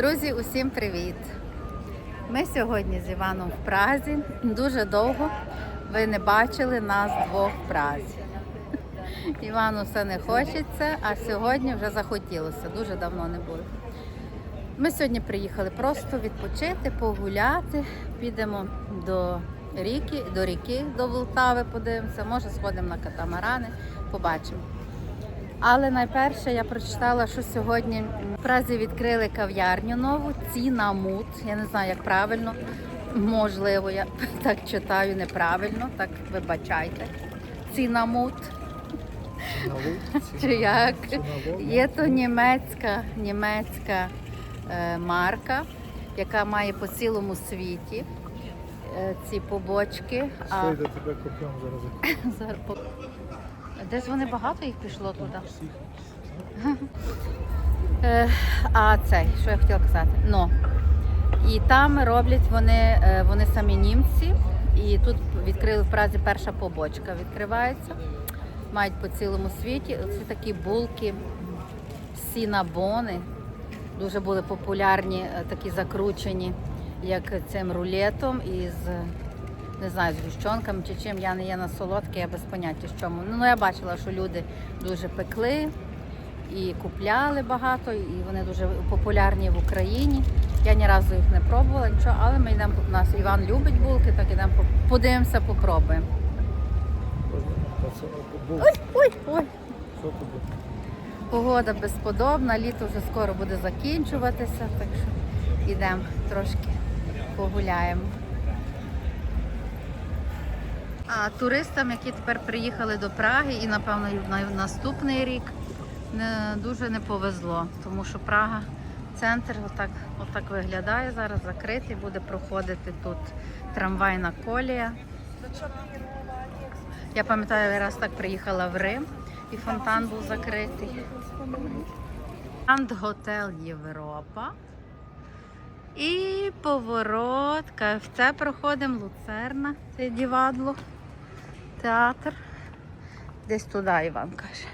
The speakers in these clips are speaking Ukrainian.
Друзі, усім привіт! Ми сьогодні з Іваном в Празі. Дуже довго ви не бачили нас двох в Празі. Івану все не хочеться, а сьогодні вже захотілося. Дуже давно не було. Ми сьогодні приїхали просто відпочити, погуляти. Підемо до ріки, до ріки, до Волтави подивимося, може сходимо на катамарани, побачимо. Але найперше я прочитала, що сьогодні в Празі відкрили кав'ярню нову, Цінамут. Я не знаю, як правильно. Можливо, я так читаю неправильно, так вибачайте. Цінамут. Чи як? Є то німецька, німецька е, марка, яка має по цілому світі е, ці побочки. А Все, йде тебе купимо зараз. десь вони багато їх пішло туди. Е, а цей, що я хотіла казати? Ну, і там роблять вони, е, вони самі німці, і тут відкрили в Празі перша побочка відкривається. Мають по цілому світі. Оці такі булки, сінабони. Дуже були популярні, е, такі закручені, як цим рулетом із не знаю, з гущонками чи чим. Я не є на солодке, я без поняття з чому. Ну я бачила, що люди дуже пекли і купляли багато, і вони дуже популярні в Україні. Я ні разу їх не пробувала, нічого, але ми йдемо у нас. Іван любить булки, так ідемо подивимося, попробуємо. Ой, ой, ой. Погода безподобна, літо вже скоро буде закінчуватися, так що йдемо трошки погуляємо. А туристам, які тепер приїхали до Праги і, напевно, на наступний рік не, дуже не повезло, тому що Прага, центр, отак, отак виглядає зараз, закритий, буде проходити тут трамвайна колія. Я пам'ятаю, я раз так приїхала в Рим і фонтан був закритий. Гранд Готел Європа. І поворот, КФЦ проходимо, Луцерна, це Дівадло, театр. Десь туди Іван каже.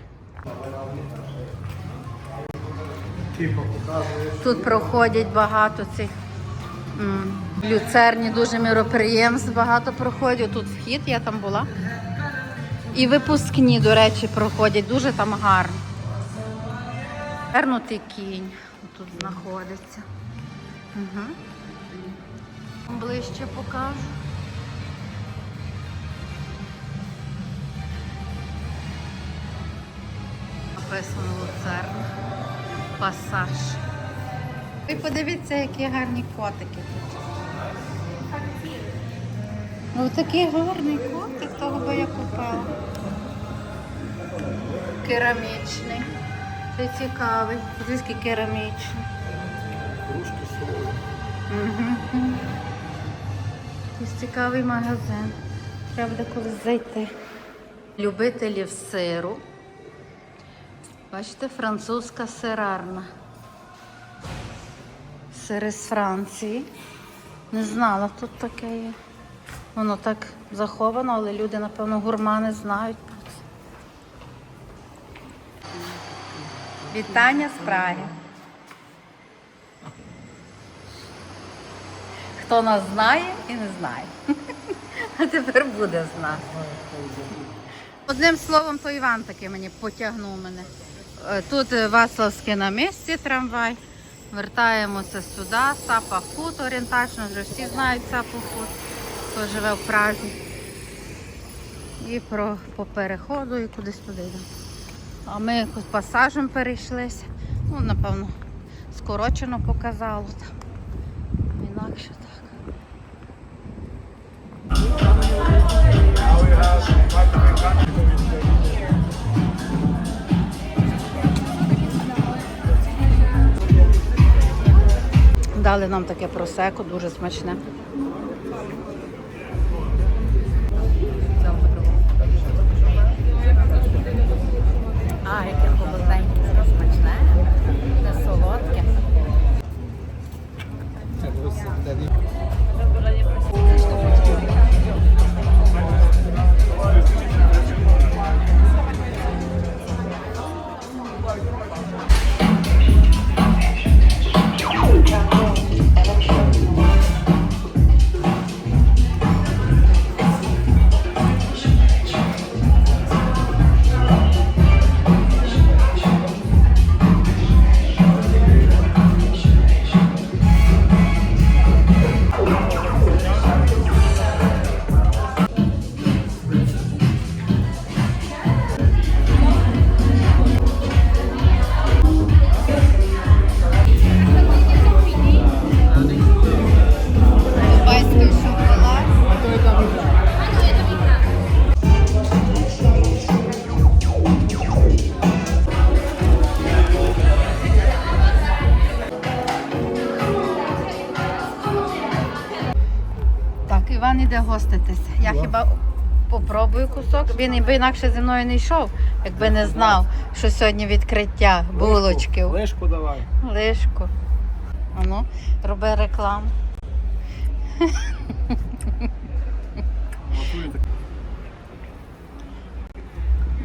Тут проходять багато цих люцерні дуже міроприємств, багато проходять. Тут вхід, я там була. І випускні, до речі, проходять, дуже там гарно. Вернутий кінь тут знаходиться. Угу. Ближче покажу. Написано Луцерна. Пасаж. Ви подивіться, які гарні котики тут. Ну такий гарний котик, того би я купила. Керамічний. Це цікавий. Звідки керамічний. Кружки. Угу. Якийсь цікавий магазин. Треба буде колись зайти. Любителів сиру. Бачите, французька сирарна. Сири з Франції. Не знала, тут таке є. Воно так заховано, але люди, напевно, гурмани знають. Вітання з Праги. Хто нас знає і не знає. А тепер буде знати. Одним словом, то Іван таки мені потягнув мене. Е, Тут е, Вацлавське на місці трамвай. Вертаємося сюди, Сапа Фуд орієнтачно, вже всі знають Сапа Фуд, хто живе в Празі. І про, по переходу і кудись туди йдемо. А ми якось пасажем перейшлися. Ну, напевно, скорочено показало там. Інакше так. Дали нам таке просеко, дуже смачне. Іван. Я хіба попробую кусок. Він би інакше зі мною не йшов, якби не знав, що сьогодні відкриття булочків. Лишку давай. Лишку. Ану, роби рекламу.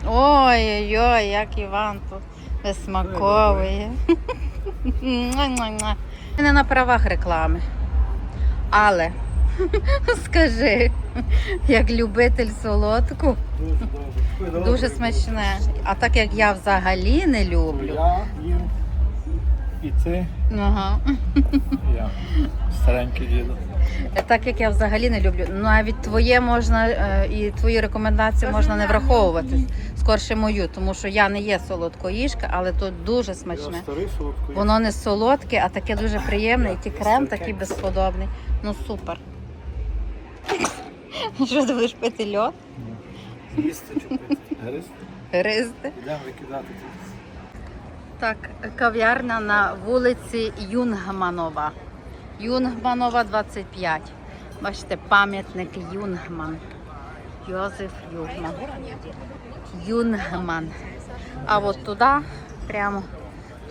Ой-ой-ой, як Іван тут висмаковує. Не на правах реклами. Але скажи, як любитель солодку, Дуже добре. Дуже смачне. А так як я взагалі не люблю. Я їм. І ти, Ага. я. Старенький діду. Так як я взагалі не люблю, навіть твоє можна е, і твої рекомендації можна не враховувати. Скорше мою, тому що я не є солодкоїжка, але тут дуже Я смачне. старий. Воно не солодке, а таке дуже приємне. І ті крем такий безподобний. Ну супер. Що ти будеш пити льод? Їсти чи пити? Гризти? Йдемо викидати тут. Так, кав'ярня на вулиці Юнгманова. Юнгманова 25. Бачите, пам'ятник Юнгман. Йозеф Юнгман. Юнгман. А от туди, прямо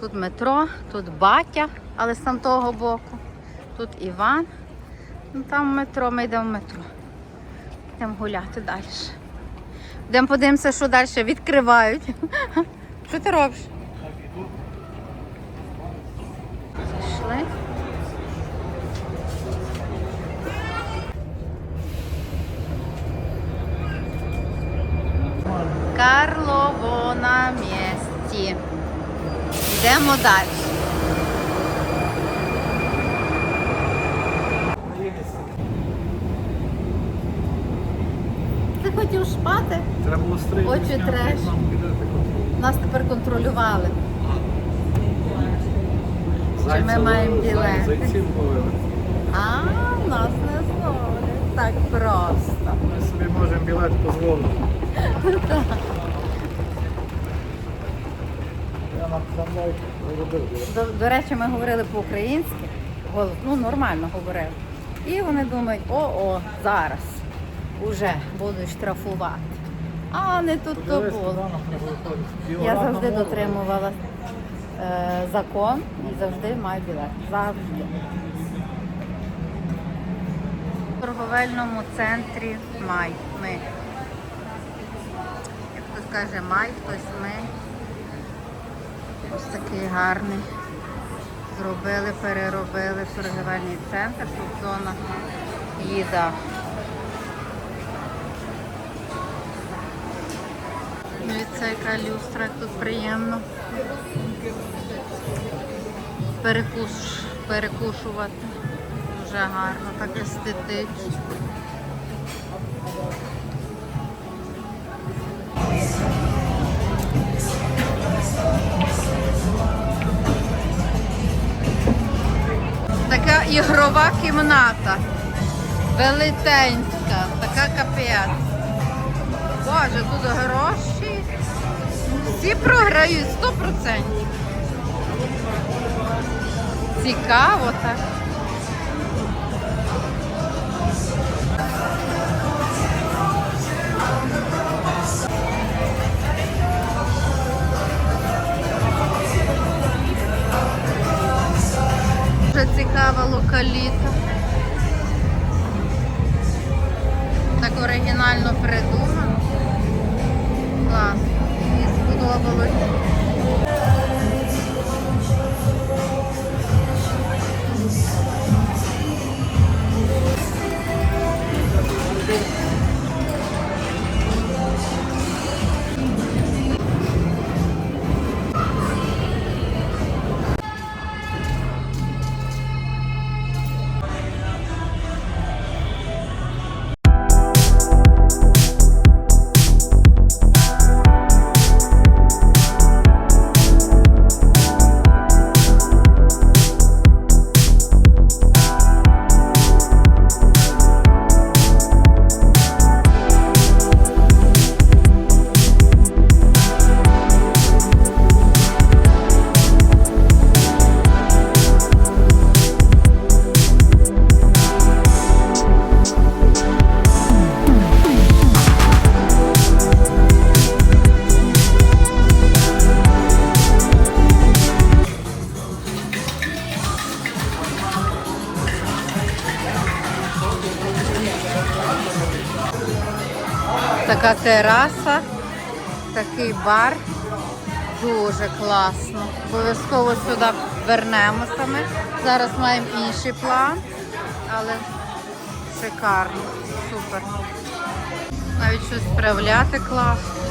тут метро, тут батя, але з там того боку. Тут Іван. Ну, там метро, ми йдемо в метро. Йдемо гуляти далі. Йдемо подивимося, що далі відкривають. Що ти робиш? Пішли. Карлово на місці. Йдемо далі. Ти хотів спати? Треба було стрій. Очі треш. Нас тепер контролювали. Чи ми маємо білет? Зайців ловили. А, нас не зловлять. Так просто. Ми собі можемо білет дозволити. Я. До, до речі, ми говорили по-українськи, ну нормально говорили. І вони думають, о-о, зараз уже будуть штрафувати. А не тут то було. Я завжди дотримувала е, закон і завжди маю білет. Завжди. В торговельному центрі май. Ми. Як хтось каже май, хтось ми. Ось такий гарний. Зробили, переробили торговельний центр. Тут зона їда. Дивіться, яка люстра, тут приємно. Перекуш, перекушувати. Дуже гарно, так естетично. Така ігрова кімната. Велетенська, така капець. Боже, тут гроші. Всі програють 100%. Цікаво так. Дуже цікава локаліта. Так оригінально придумано. Клас. Мені сподобалось. Така тераса, такий бар. Дуже класно. Обов'язково сюди вернемося ми. Зараз маємо інший план, але шикарно, супер. Навіть щось справляти класно.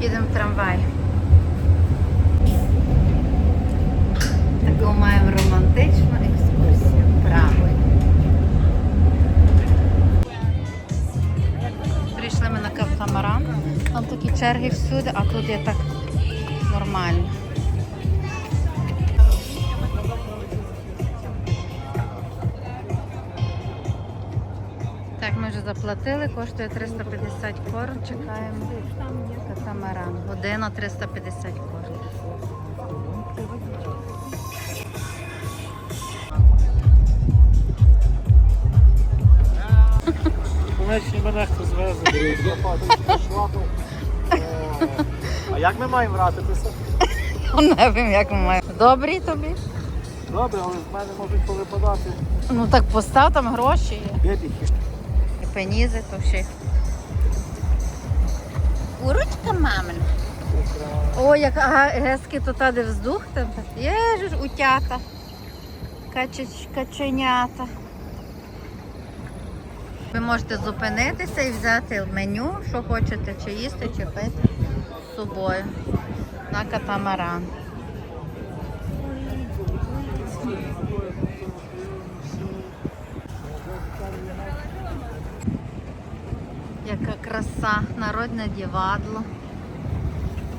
Їдемо в трамвай. Таку маємо романтичну екскурсію Прагою. Прийшли ми на кафтамаран. Там такі черги всюди, а тут є так нормально. Так, ми вже заплатили, коштує 350 корон. Чекаємо катамаран. Година 350 корон. Помечні мене хто звезе. А як ми маємо вратитися? Не wiem, як ми маємо. Добрі тобі? Добре, але з мене можуть повипадати Ну так постав там гроші є. бебіхи. І пенізи, то ще. Курочка мамина. О, як ага, гески то та де вздух там. Є ж утята. Каченята. Ви можете зупинитися і взяти меню, що хочете, чи їсти, чи пити з собою на катамаран. Яка краса, народне дівадло.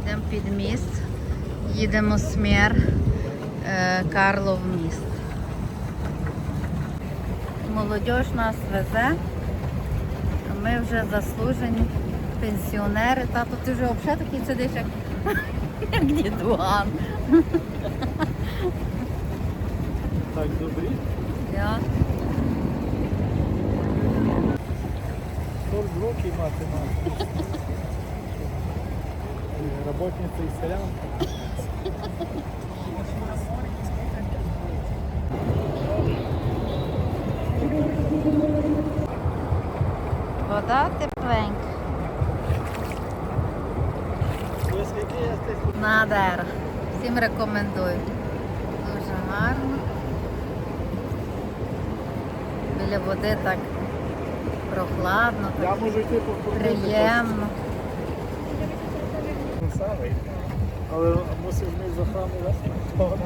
Йдемо під міст, їдемо смір е, Карлов міст. Молодіж нас везе, ми вже заслужені пенсіонери. Тато, ти вже взагалі такий сидиш, як, як дідуан. Так, добрі. Я. 40 років мати мати. Работниця і селян. Вода тепленька. Надера. Всім рекомендую. Дуже гарно. Біля води так прохладно, так приємно. Але мусив ми за храму вести. Того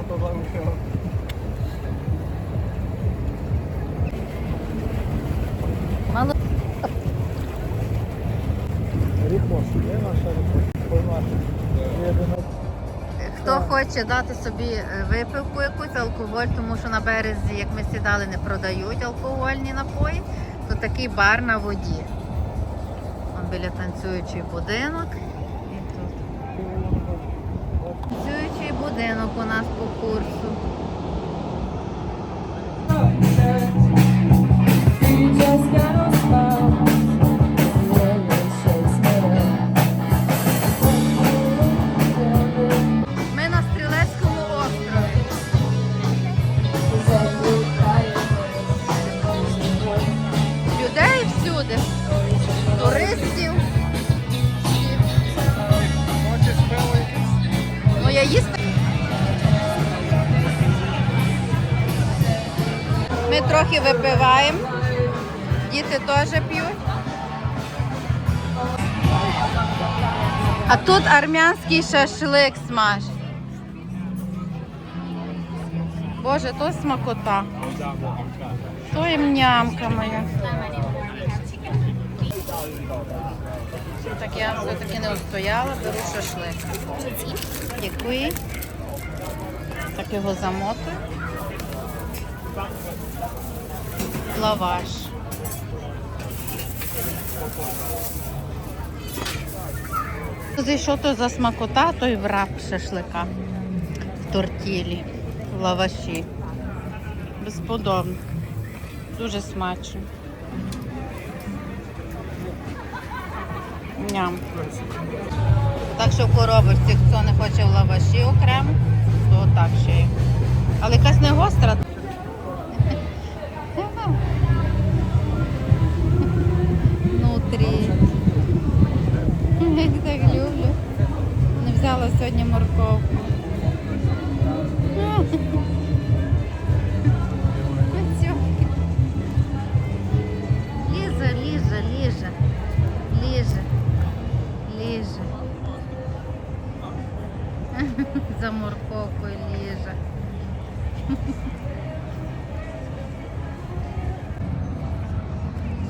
хто хоче дати собі е, випивку якусь алкоголь, тому що на березі, як ми сідали, не продають алкогольні напої, то такий бар на воді. Там біля танцюючий будинок. І тут. Танцюючий будинок у нас по курсу. Just got Трохи випиваємо. Діти теж п'ють. А тут армянський шашлик смаж. Боже, то смакота. То і мнямка моя. Так я все-таки не устояла, беру шашлик. Який? Так його замотую. Лаваш. Тоді що то за смакота, той враб шашлика в тортілі, в лаваші. Безподобно. Дуже смачно. Ням. Так що в коробочці, хто не хоче в лаваші окремо, то так ще є. Але якась не гостра.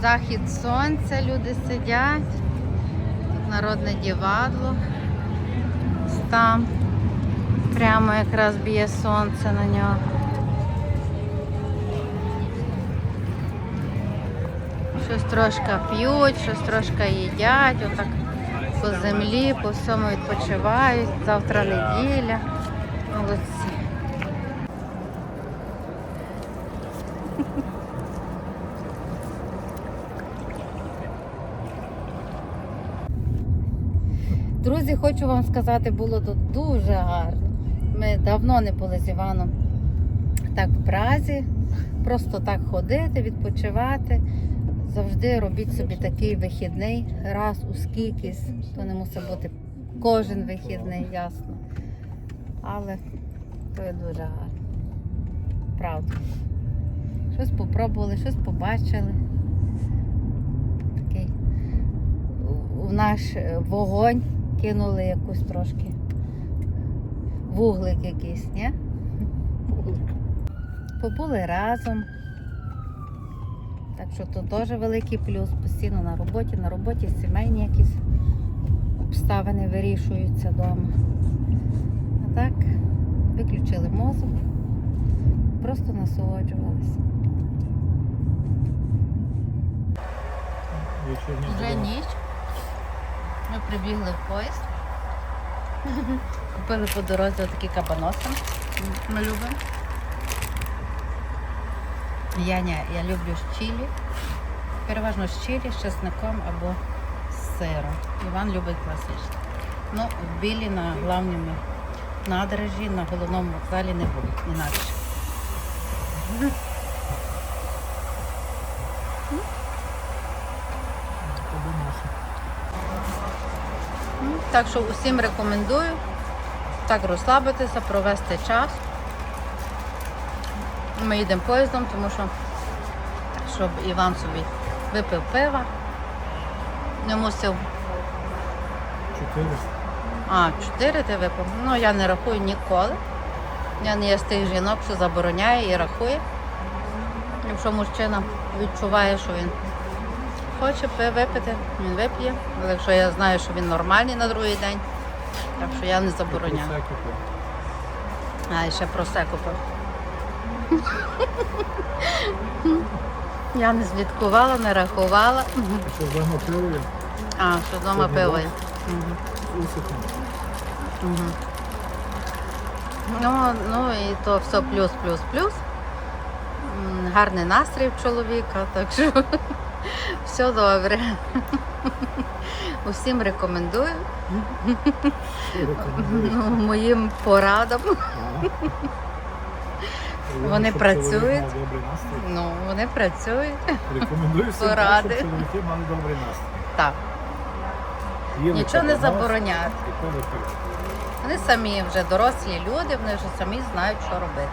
Захід сонця, люди сидять. Тут народне дівадло. Там прямо якраз б'є сонце на нього. Щось трошки п'ють, щось трошки їдять, отак по землі, по всьому відпочивають. Завтра неділя. Молодці. Друзі, хочу вам сказати, було тут дуже гарно. Ми давно не були з Іваном так в Празі. Просто так ходити, відпочивати. Завжди робіть собі такий вихідний раз у скількись. То не мусить бути кожен вихідний, ясно. Але то є дуже гарно. Правда. Щось попробували, щось побачили. Такий у- наш е, вогонь кинули якусь трошки вуглик якийсь, ні? Побули разом. Так що то теж великий плюс. Постійно на роботі, на роботі сімейні якісь обставини вирішуються вдома. А так, виключили мозок, просто насолоджувалися. Вже ніч. Ми прибігли в поїзд. Купили по дорозі такі кабаноси. Ми любимо. Я, не, я люблю чилі. Переважно з чилі, з чесником або з сиром. Іван любить класичне. Ну, в білі на главному надрежі, на головному вокзалі не буде інакше. Кабаноси. Ну, Так що усім рекомендую так розслабитися, провести час. Ми їдемо поїздом, тому що щоб Іван собі випив пива, не мусив. Чотири. А, чотири ти випив. Ну я не рахую ніколи. Я не є з тих жінок, що забороняє і рахує. Якщо мужчина відчуває, що він хоче випити, він вип'є. Але якщо я знаю, що він нормальний на другий день, так що я не забороняю. Купив. А, і ще просеку пив. Я не слідкувала, не рахувала. А що вдома пиво є? А, що вдома Сьогодні пиво є. Мгм. Усихне. Мгм. Ну, ну і то все плюс, плюс, плюс. Гарний настрій в чоловіка, так що все добре. Усім рекомендую ну, моїм порадам. Вони працюють. Ну, вони працюють. Рекомендую всім, Поради. так, щоб чоловіки мали добрий настрій. Так, Їли нічого не кабанос забороняти. і. Вони самі вже дорослі люди, вони вже самі знають, що робити.